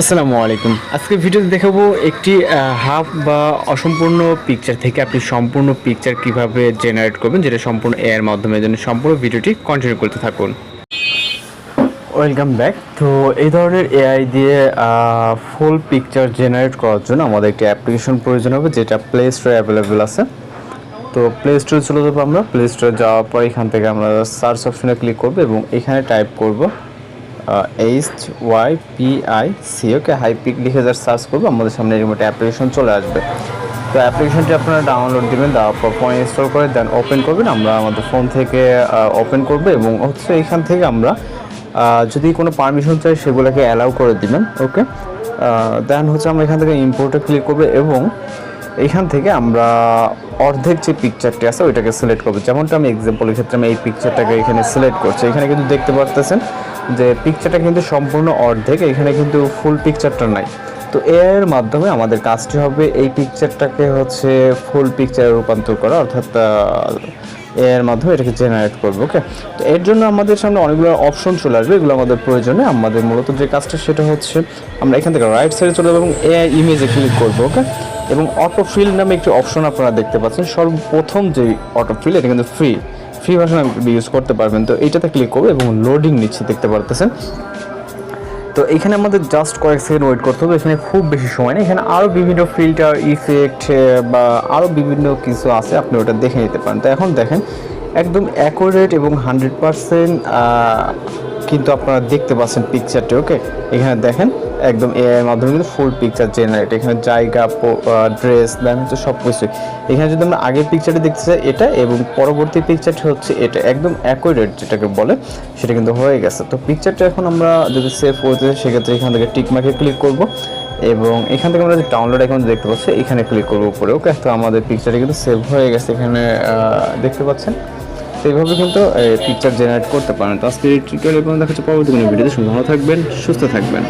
আসসালামু আলাইকুম। আজকে ভিডিওতে দেখাবো একটি হাফ বা অসম্পূর্ণ পিকচার থেকে আপনি সম্পূর্ণ পিকচার কীভাবে জেনারেট করবেন, যেটা সম্পূর্ণ এআর মাধ্যমে জন্য সম্পূর্ণ ভিডিওটি কন্টিনিউ করতে থাকুন। ওয়েলকাম ব্যাক তো এই ধরনের এআই দিয়ে ফুল পিকচার জেনারেট করার জন্য আমাদের একটি অ্যাপ্লিকেশন প্রয়োজন হবে, যেটা প্লে স্টোরে অ্যাভেলেবেল আছে। তো প্লে স্টোরে চলে যাব আমরা। প্লে স্টোরে যাওয়ার পর এখান থেকে আমরা সার্চ অপশনে ক্লিক করব এবং এখানে টাইপ করব। H Y P I C okay Hypic লিখে যা সার্চ করব, আমাদের সামনে এরকম একটা অ্যাপ্লিকেশন চলে আসবে। তো অ্যাপ্লিকেশনটি আপনারা ডাউনলোড দিবেন, দেওয়ার পর ফোন ইনস্টল করে দেন ওপেন করবেন। আমরা আমাদের ফোন থেকে ওপেন করব এবং হচ্ছে এখান থেকে আমরা যদি কোনো পারমিশন চাই সেগুলোকে অ্যালাউ করে দিবেন ওকে দেন হচ্ছে আমরা এখান থেকে ইম্পোর্টে ক্লিক করব এবং এখান থেকে আমরা অর্ধেক যে পিকচারটি আছে ওইটাকে সিলেক্ট করব। যেমনটা আমি এক্সাম্পলের ক্ষেত্রে আমি এই পিকচারটাকে এখানে সিলেক্ট করছি। এখানে কিন্তু দেখতে পারতেছেন যে পিকচারটা কিন্তু সম্পূর্ণ অর্ধেক, এখানে কিন্তু ফুল পিকচারটা নাই। তো এর মাধ্যমে আমাদের কাজটি হবে এই পিকচারটাকে হচ্ছে ফুল পিকচারে রূপান্তর করা, অর্থাৎ এর মাধ্যমে এটাকে জেনারেট করব ওকে তো এর জন্য আমাদের সামনে অনেকগুলো অপশন চলে আসবে, এগুলো আমাদের প্রয়োজনে। আমাদের মূলত যে কাজটা সেটা হচ্ছে, আমরা এখান থেকে রাইট সাইডে চলে যাব এবং এআই ইমেজে ক্লিক করব ওকে এবং অটো ফিল নামে একটি অপশন আপনারা দেখতে পাচ্ছেন। সর্বপ্রথম যে অটো ফিল এটা কিন্তু ফ্রি ফ্রি ভার্সন আপনি ইউজ করতে পারবেন। তো এইটাতে ক্লিক করব এবং লোডিং নিচ্ছে দেখতে পারতেছেন। তো এখানে আমাদের জাস্ট কয়েক সেকেন্ড ওয়েট করতে হবে। এখানে খুব বেশি সময় নেই। এখানে আরও বিভিন্ন ফিল্টার ইফেক্ট বা আরও বিভিন্ন কিছু আছে। আপনি ওটা দেখে নিতে পারেন। তো এখন দেখেন, একদম অ্যাকুরেট এবং হান্ড্রেড পারসেন্ট কিন্তু আপনারা দেখতে পাচ্ছেন পিকচারটি ওকে এখানে দেখেন একদম এআই মাধ্যমে কিন্তু ফুল পিকচার জেনারেট এখানে জায়গা ড্রেস দেন হচ্ছে সব কিছুই এখানে যদি আমরা আগের পিকচারটি দেখতে চাই, এটা এবং পরবর্তী পিকচারটি হচ্ছে এটা। একদম অ্যাকুরেট যেটাকে বলে, সেটা কিন্তু হয়ে গেছে। তো পিকচারটা এখন আমরা যদি সেভ করতে চাই, সেক্ষেত্রে এখান থেকে টিক ক্লিক করব এবং এখান থেকে আমরা যে ডাউনলোড এখন দেখতে পাচ্ছি, এখানে ক্লিক করব উপরে। ওকে তো আমাদের পিকচারটি কিন্তু সেভ হয়ে গেছে এখানে দেখতে পাচ্ছেন? এইভাবে কিন্তু পিকচার জেনারেট করতে পারেন। তো আজকে এই টিউটোরিয়াল এবং দেখা হচ্ছে পরবর্তী কোনো ভিডিওতে ভালো থাকবেন, সুস্থ থাকবেন।